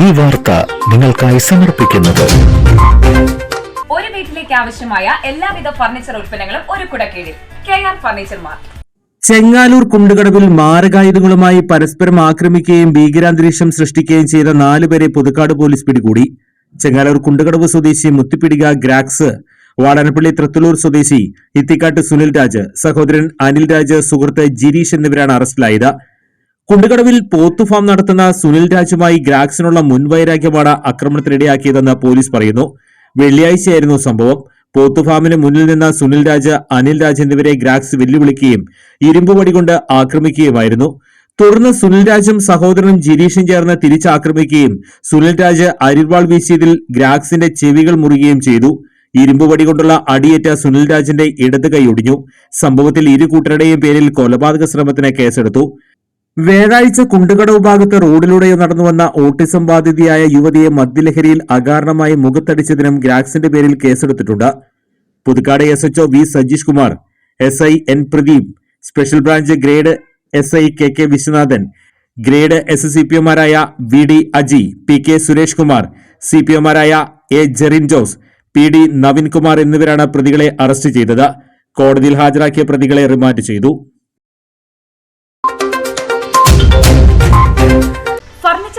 ഈ വാർത്ത നിങ്ങൾക്കായി സമർപ്പിക്കുന്നത്. ഒരു വീട്ടിലേക്ക് ആവശ്യമായ എല്ലാവിധ ഫർണിച്ചർ ഉൽപ്പന്നങ്ങളും ഒരു കുടക്കീഴിൽ. K R furniture mart. Chengaloor കുണ്ടുകടവിൽ മാരകായുധങ്ങളുമായി പരസ്പരം ആക്രമിക്കുകയും ഭീകരാന്തരീക്ഷം സൃഷ്ടിക്കുകയും ചെയ്ത നാലുപേരെ പുതുക്കാട് പോലീസ് പിടികൂടി. ചെങ്ങാലൂർ കുണ്ടുകടവ് സ്വദേശി മുത്തിപ്പിടിക ഗ്രാക്സ് വാടാനപ്പള്ളി തൃത്തലൂർ സ്വദേശി ഇത്തിക്കാട്ട് സുനിൽ രാജ് സഹോദരൻ അനിൽ രാജ് സുഹൃത്ത് ജിരീഷ് എന്നിവരാണ് അറസ്റ്റിലായത്. കുണ്ടുകടവിൽ പോത്തുഫാം നടത്തുന്ന സുനിൽ രാജുമായി ഗ്രാക്സിനുള്ള മുൻവൈരാഗ്യമാണ് ആക്രമണത്തിനിടയാക്കിയതെന്ന് പോലീസ് പറയുന്നു. വെള്ളിയാഴ്ചയായിരുന്നു സംഭവം. പോത്തുഫാമിന് മുന്നിൽ നിന്ന സുനിൽ രാജ് അനിൽ രാജ് എന്നിവരെ ഗ്രാക്സ് വെല്ലുവിളിക്കുകയും ഇരുമ്പുപടി കൊണ്ട് ആക്രമിക്കുകയുമായിരുന്നു. തുടർന്ന് സുനിൽ രാജും സഹോദരനും ജിരീഷും ചേർന്ന് തിരിച്ചാക്രമിക്കുകയും സുനിൽ രാജ് അരിവാൾ വീശിയതിൽ ഗ്രാക്സിന്റെ ചെവികൾ മുറുകയും ചെയ്തു. ഇരുമ്പുപടി കൊണ്ടുള്ള അടിയേറ്റ സുനിൽ രാജിന്റെ ഇടത് കൈ ഒടിഞ്ഞു. സംഭവത്തിൽ ഇരു കൂട്ടരുടെയും പേരിൽ കൊലപാതക ശ്രമത്തിന് കേസെടുത്തു. വ്യാഴാഴ്ച കുണ്ടുകടവ് ഭാഗത്ത് റോഡിലൂടെ നടന്നുവന്ന ഓട്ടിസം ബാധിതയായ യുവതിയെ മദ്യലഹരിയിൽ അകാരണമായി മുഖത്തടിച്ചതിനും ഗ്രാക്സിന്റെ പേരിൽ കേസെടുത്തിട്ടുണ്ട്. Puthukkad S H O V Sajeesh Kumar S I N Pradeep special branch grade S I K K Viswanathan grade S C P ഒമാരായ V D Aji P K Suresh Kumar C P ഒമാരായ A Jerin Jose P D Naveen Kumar എന്നിവരാണ് പ്രതികളെ arrest ചെയ്തത്. കോടതിയിൽ ഹാജരാക്കിയ പ്രതികളെ remand ചെയ്തു.